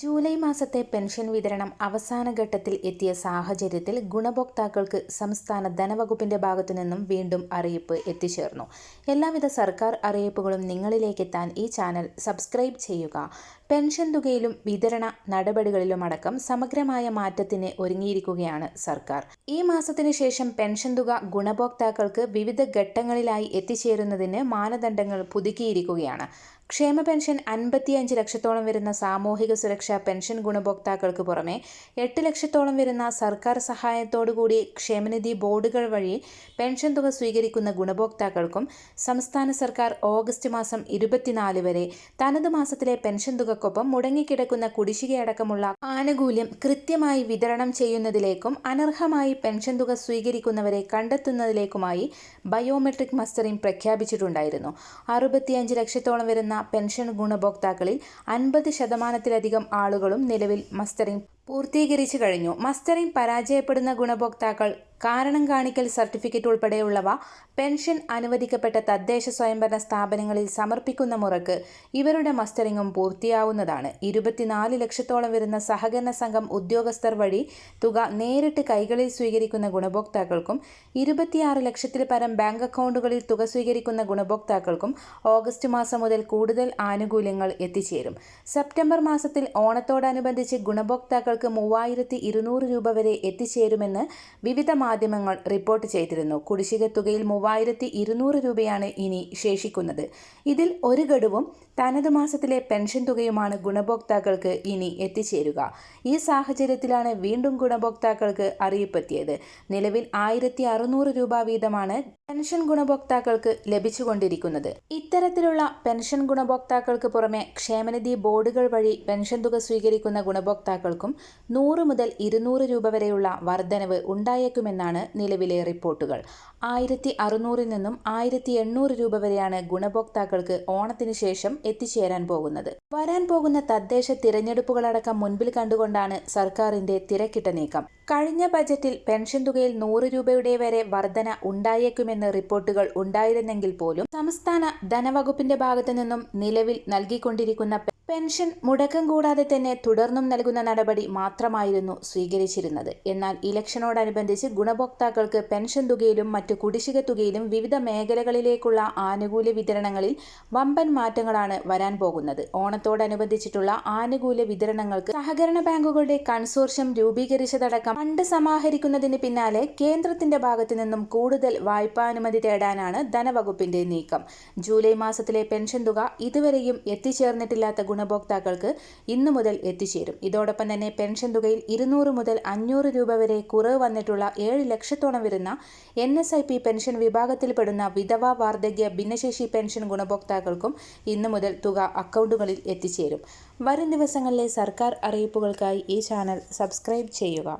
July മാസത്തെ pension വിതരണം അവസാന ഘട്ടത്തിൽ എത്തിയ സാഹചര്യത്തിൽ ഗുണഭോക്താക്കൾക്ക് സംസ്ഥാന ധനവകുപ്പിന്റെ ഭാഗത്തു നിന്നും വീണ്ടും അറിയിപ്പ് എത്തിച്ചേർന്നു. എല്ലാവിധ സർക്കാർ അറിയിപ്പുകളും നിങ്ങളിലേക്കെത്താൻ ഈ ചാനൽ സബ്സ്ക്രൈബ് ചെയ്യുക. പെൻഷൻ തുകയിലും വിതരണ നടപടികളിലുമടക്കം സമഗ്രമായ മാറ്റത്തിന് ഒരുങ്ങിയിരിക്കുകയാണ് സർക്കാർ. ഈ മാസത്തിനു ശേഷം പെൻഷൻ തുക ഗുണഭോക്താക്കൾക്ക് വിവിധ ഘട്ടങ്ങളിലായി എത്തിച്ചേരുന്നതിന് മാനദണ്ഡങ്ങൾ പുതുക്കിയിരിക്കുകയാണ്. ക്ഷേമ പെൻഷൻ അൻപത്തിയഞ്ച് ലക്ഷത്തോളം വരുന്ന സാമൂഹിക സുരക്ഷാ പെൻഷൻ ഗുണഭോക്താക്കൾക്ക് പുറമെ എട്ട് ലക്ഷത്തോളം വരുന്ന സർക്കാർ സഹായത്തോടുകൂടി ക്ഷേമനിധി ബോർഡുകൾ വഴി പെൻഷൻ തുക സ്വീകരിക്കുന്ന ഗുണഭോക്താക്കൾക്കും സംസ്ഥാന സർക്കാർ ഓഗസ്റ്റ് മാസം ഇരുപത്തിനാല് വരെ തനത് മാസത്തിലെ പെൻഷൻ തുകക്കൊപ്പം മുടങ്ങിക്കിടക്കുന്ന കുടിശ്ശികയടക്കമുള്ള ആനുകൂല്യം കൃത്യമായി വിതരണം ചെയ്യുന്നതിലേക്കും അനർഹമായി പെൻഷൻ തുക സ്വീകരിക്കുന്നവരെ കണ്ടെത്തുന്നതിലേക്കുമായി ബയോമെട്രിക് മസ്റ്ററിംഗ് പ്രഖ്യാപിച്ചിട്ടുണ്ടായിരുന്നു. അറുപത്തിയഞ്ച് ലക്ഷത്തോളം വരുന്ന പെൻഷൻ ഗുണഭോക്താക്കളിൽ അൻപത് ശതമാനത്തിലധികം ആളുകളും നിലവിൽ മസ്റ്ററിംഗ് പൂർത്തീകരിച്ചു കഴിഞ്ഞു. മസ്റ്ററിംഗ് പരാജയപ്പെടുന്ന ഗുണഭോക്താക്കൾ കാരണം കാണിക്കൽ സർട്ടിഫിക്കറ്റ് ഉൾപ്പെടെയുള്ളവ പെൻഷൻ അനുവദിക്കപ്പെട്ട തദ്ദേശ സ്വയംഭരണ സ്ഥാപനങ്ങളിൽ സമർപ്പിക്കുന്ന മുറക്ക് ഇവരുടെ മസ്റ്ററിങ്ങും പൂർത്തിയാവുന്നതാണ്. ഇരുപത്തിനാല് ലക്ഷത്തോളം വരുന്ന സഹകരണ സംഘം ഉദ്യോഗസ്ഥർ വഴി തുക നേരിട്ട് കൈകളിൽ സ്വീകരിക്കുന്ന ഗുണഭോക്താക്കൾക്കും ഇരുപത്തിയാറ് ലക്ഷത്തിൽ പരം ബാങ്ക് അക്കൗണ്ടുകളിൽ തുക സ്വീകരിക്കുന്ന ഗുണഭോക്താക്കൾക്കും ഓഗസ്റ്റ് മാസം മുതൽ കൂടുതൽ ആനുകൂല്യങ്ങൾ എത്തിച്ചേരും. സെപ്റ്റംബർ മാസത്തിൽ ഓണത്തോടനുബന്ധിച്ച് ഗുണഭോക്താക്കൾക്ക് മൂവായിരത്തി രൂപ വരെ എത്തിച്ചേരുമെന്ന് വിവിധ മാധ്യമങ്ങൾ റിപ്പോർട്ട് ചെയ്തിരുന്നു. കുടിശ്ശിക തുകയിൽ മൂവായിരത്തി ഇരുന്നൂറ് രൂപയാണ് ഇനി ശേഷിക്കുന്നത്. ഇതിൽ ഒരു ഗഡുവും തനത് മാസത്തിലെ പെൻഷൻ തുകയുമാണ് ഗുണഭോക്താക്കൾക്ക് ഇനി എത്തിച്ചേരുക. ഈ സാഹചര്യത്തിലാണ് വീണ്ടും ഗുണഭോക്താക്കൾക്ക് അറിയിപ്പെത്തിയത്. നിലവിൽ ആയിരത്തി അറുന്നൂറ് രൂപ വീതമാണ് പെൻഷൻ ഗുണഭോക്താക്കൾക്ക് ലഭിച്ചുകൊണ്ടിരിക്കുന്നത്. ഇത്തരത്തിലുള്ള പെൻഷൻ ഗുണഭോക്താക്കൾക്ക് പുറമെ ക്ഷേമനിധി ബോർഡുകൾ വഴി പെൻഷൻ തുക സ്വീകരിക്കുന്ന ഗുണഭോക്താക്കൾക്കും നൂറ് മുതൽ ഇരുന്നൂറ് രൂപ വരെയുള്ള വർധനവ് ഉണ്ടായേക്കുമെന്നാണ് നിലവിലെ റിപ്പോർട്ടുകൾ. ആയിരത്തി അറുന്നൂറിൽ നിന്നും ആയിരത്തി എണ്ണൂറ് രൂപ വരെയാണ് ഗുണഭോക്താക്കൾക്ക് ഓണത്തിന് ശേഷം എത്തിച്ചേരാൻ പോകുന്നത്. വരാൻ പോകുന്ന തദ്ദേശ തിരഞ്ഞെടുപ്പുകളടക്കം മുൻപിൽ കണ്ടുകൊണ്ടാണ് സർക്കാരിന്റെ തിരക്കിട്ട നീക്കം. കഴിഞ്ഞ ബജറ്റിൽ പെൻഷൻ തുകയിൽ നൂറ് രൂപയുടെ വരെ വർധന ഉണ്ടായേക്കുമെന്ന് റിപ്പോർട്ടുകൾ ഉണ്ടായിരുന്നെങ്കിൽ പോലും സംസ്ഥാന ധനവകുപ്പിന്റെ ഭാഗത്തു നിന്നും നിലവിൽ നൽകിക്കൊണ്ടിരിക്കുന്ന പെൻഷൻ മുടക്കം കൂടാതെ തന്നെ തുടർന്നും നൽകുന്ന നടപടി മാത്രമായിരുന്നു സ്വീകരിച്ചിരുന്നത്. എന്നാൽ ഇലക്ഷനോടനുബന്ധിച്ച് ഗുണഭോക്താക്കൾക്ക് പെൻഷൻ തുകയിലും മറ്റു കുടിശ്ശിക തുകയിലും വിവിധ മേഖലകളിലേക്കുള്ള ആനുകൂല്യ വിതരണങ്ങളിൽ വമ്പൻ മാറ്റങ്ങളാണ് വരാൻ പോകുന്നത്. ഓണത്തോടനുബന്ധിച്ചിട്ടുള്ള ആനുകൂല്യ വിതരണങ്ങൾക്ക് സഹകരണ ബാങ്കുകളുടെ കൺസോർഷ്യം രൂപീകരിച്ചതടക്കം ഫണ്ട് സമാഹരിക്കുന്നതിന് പിന്നാലെ കേന്ദ്രത്തിന്റെ ഭാഗത്തു നിന്നും കൂടുതൽ വായ്പാനുമതി തേടാനാണ് ധനവകുപ്പിന്റെ നീക്കം. ജൂലൈ മാസത്തിലെ പെൻഷൻ തുക ഇതുവരെയും എത്തിച്ചേർന്നിട്ടില്ലാത്ത ഗുണഭോക്താക്കൾക്ക് ഇന്നു മുതൽ എത്തിച്ചേരും. ഇതോടൊപ്പം തന്നെ പെൻഷൻ തുകയിൽ ഇരുന്നൂറ് മുതൽ അഞ്ഞൂറ് രൂപ വരെ കുറവ് വന്നിട്ടുള്ള ഏഴ് ലക്ഷത്തോളം വരുന്ന N S I P pension വിഭാഗത്തിൽപ്പെടുന്ന വിധവ വാർദ്ധക്യ ഭിന്നശേഷി പെൻഷൻ ഗുണഭോക്താക്കൾക്കും ഇന്നു മുതൽ തുക അക്കൗണ്ടുകളിൽ എത്തിച്ചേരും. വരും ദിവസങ്ങളിലെ സർക്കാർ അറിയിപ്പുകൾക്കായി ഈ ചാനൽ സബ്സ്ക്രൈബ് ചെയ്യുക.